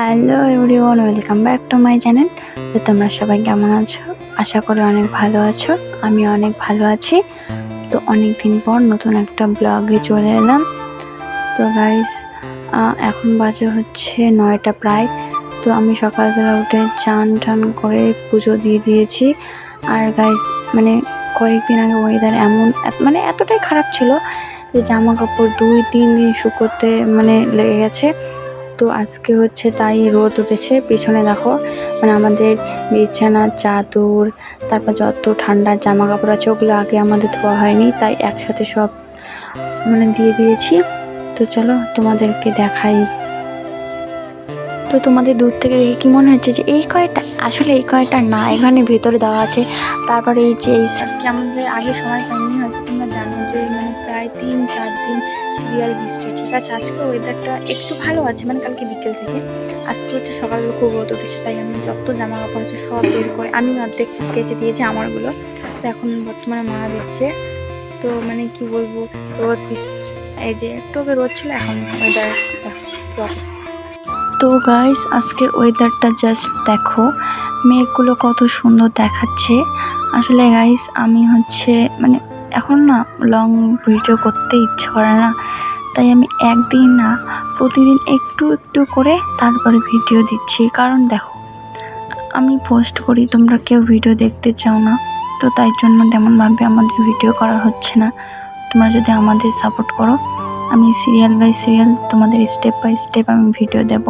Hello everyone welcome back to my channel তো তোমরা সবাই কেমন আছো? আশা করি অনেক ভালো আছো। আমি অনেক ভালো আছি। তো অনেক দিন পর নতুন একটা ব্লগে চলে এলাম। তো গাইস এখন বাজে হচ্ছে নয়টা প্রায়। তো আমি সকালবেলা উঠে চান টান করে পুজো দিয়ে দিয়েছি। আর গাইস মানে কয়েকদিন আগে ওয়েদার এমন মানে এতটাই খারাপ ছিল যে জামা কাপড় দুই, তিন দিন শুকোতে মানে লেগে গেছে। তো আজকে হচ্ছে তাই রোদ উঠেছে। পিছনে দেখো মানে আমাদের বিছানা, চাদর, তারপর যত ঠান্ডা জামা কাপড় আছে, ওগুলো আগে আমাদের ধোয়া হয়নি, তাই একসাথে সব মানে দিয়ে দিয়েছি। তো চলো তোমাদেরকে দেখাই। তো তোমাদের দূর থেকে দেখে কি মনে হচ্ছে যে এই কয়টা? আসলে এই কয়টা না, এখানে ভেতরে দেওয়া আছে। তারপরে এই যে এই আমাদের আগে সময় পাইনি হয়তো তোমরা জানো যে মানে প্রায় তিন, চার দিন সিরিয়াল বৃষ্টি ঠিক আছে? আজকে ওয়েদারটা একটু ভালো আছে মানে কালকে বিকেল থেকে। আজকে হচ্ছে সকালবেলা খুব রোদ উঠেছে, তাই আমি যত জামা কাপড় আছে সব বের করে, আমি অর্ধেক কেচে দিয়েছি আমারগুলো। তো এখন বর্তমানে মা দিচ্ছে। তো মানে কি বলব, রোদ এই যে একটু রোদ ছিল, এখন ওয়েদার অবস্থা। তো গাইস আজকের ওয়েদারটা জাস্ট দেখো। মেঘগুলো কত সুন্দর দেখাচ্ছে। আসলে গাইস আমি হচ্ছে মানে এখন না লং ভিডিও করতে ইচ্ছে করে না। তাই আমি একদিন না, প্রতিদিন একটু একটু করে তারপরে ভিডিও দিচ্ছি। কারণ দেখো, আমি পোস্ট করি, তোমরা কেউ ভিডিও দেখতে চাও না। তো তাই জন্য তেমনভাবে আমাদের ভিডিও করা হচ্ছে না। তোমরা যদি আমাদের সাপোর্ট করো আমি সিরিয়াল বাই সিরিয়াল তোমাদের স্টেপ বাই স্টেপ আমি ভিডিও দেব।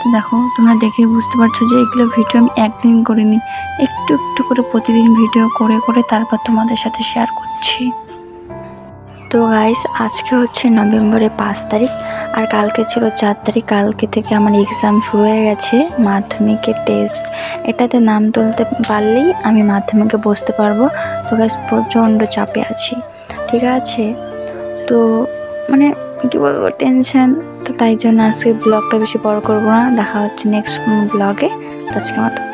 তো দেখো, তোমরা দেখে বুঝতে পারছ যে এগুলো ভিডিও আমি একদিন করিনি। একটু একটু করে প্রতিদিন ভিডিও করে করে তারপর তোমাদের সাথে শেয়ার করছি। তো গাইস আজকে হচ্ছে নভেম্বরের পাঁচ তারিখ, আর কালকে ছিল চার তারিখ। কালকে থেকে আমার এক্সাম শুরু হয়ে গেছে, মাধ্যমিকের টেস্ট এটাতে নাম তুলতে পারলেই আমি মাধ্যমিকে বসতে পারব। তো গাইস প্রচণ্ড চাপে আছি। ঠিক আছে? তো মানে কি বলব টেনশন তো তাই জন্য আজকে ব্লগটা বেশি বড় করব না। দেখা হচ্ছে নেক্সট ব্লগে তো আজকে মতো।